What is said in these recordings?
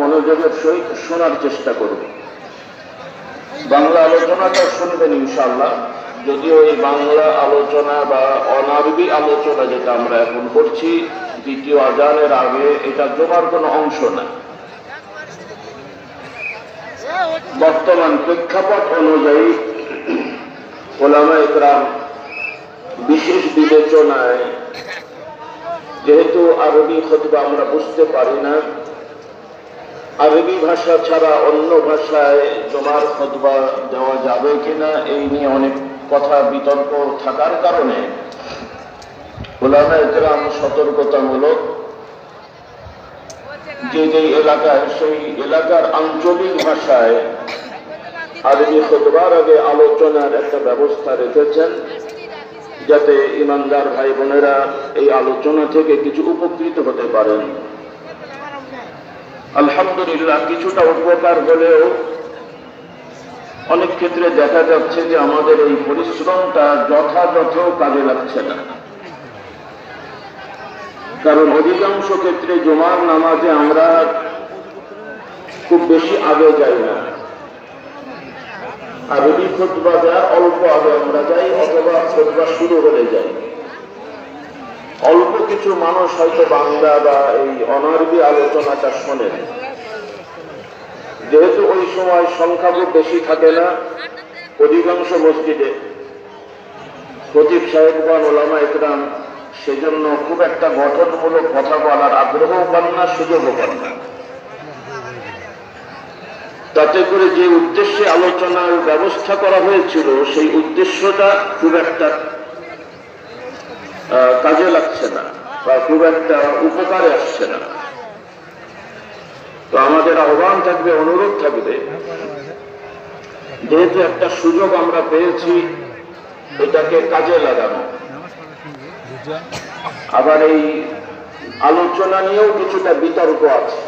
মনোযোগের সহিত শোনার চেষ্টা করব বাংলা আলোচনাটা শুনবেন ইনশাল্লাহ যদিও এই বাংলা আলোচনা বা অনারবি আলোচনা যেটা আমরা এখন করছি, দ্বিতীয় আজানের আগে এটা জমার কোনো অংশ না। বর্তমান প্রেক্ষাপট অনুযায়ী ওলামা ইকরাম বিশেষ বিবেচনায়, যেহেতু আরবি খতবা আমরা বুঝতে পারি না আরবি ভাষা ছাড়া অন্য ভাষায় জমার খতবা দেওয়া যাবে কিনা, এই নিয়ে অনেক কথা বিতর্ক থাকার কারণে ওলামা সতর্কতামূলক যে যে এলাকায়, সেই এলাকার আঞ্চলিক ভাষায় আরবি খতবার আগে আলোচনার একটা ব্যবস্থা রেখেছেন, যাতে ইমানদার ভাই বোনেরা এই আলোচনা থেকে কিছু উপকৃত হতে পারেন। আলহামদুলিল্লাহ, কিছুটা উপকার হলেও অনেক ক্ষেত্রে দেখা যাচ্ছে যে আমাদের এই পরিশ্রমটা যথাযথ কাজে লাগছে না। কারণ অধিকাংশ ক্ষেত্রে জমার নামাজে আমরা খুব বেশি আগে যাই না। আরবি খুতবা যা অল্প আগে আমরা যাই, অথবা খুতবা শুরু হলে যাই। অল্প কিছু মানুষ হয়তো বাংলা বা এই অনারবি আলোচনাটা শোনেন যেহেতু ওই সময় সংখ্যা খুব বেশি থাকে না, অধিকাংশ মসজিদে। খতিব সাহেবগণ ওলামা ইকরাম সেজন্য খুব একটা গঠনমূলক কথা বলার আগ্রহও পান না, সুযোগও পান না। তাতে করে যে উদ্দেশ্যে আলোচনার ব্যবস্থা করা হয়েছিল, সেই উদ্দেশ্যটা খুব একটা কাজে লাগছে না বা খুব একটা উপকারে আসছে না। তো আমাদের আহ্বান থাকবে, অনুরোধ থাকবে, যেহেতু একটা সুযোগ আমরা পেয়েছি, এটাকে কাজে লাগানো। আবার এই আলোচনা নিয়েও কিছুটা বিতর্ক আছে।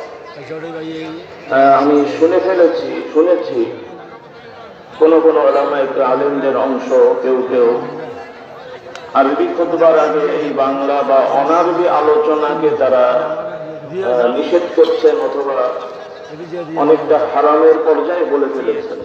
আমি শুনে ফেলেছি, শুনেছি, কোন কোন একটু আলেমদের অংশ, কেউ কেউ আরবি কতবার আগে এই বাংলা বা অনারবি আলোচনাকে তারা নিষেধ করছেন অথবা অনেকটা হারানোর পর্যায়ে বলে ফেলেছেন।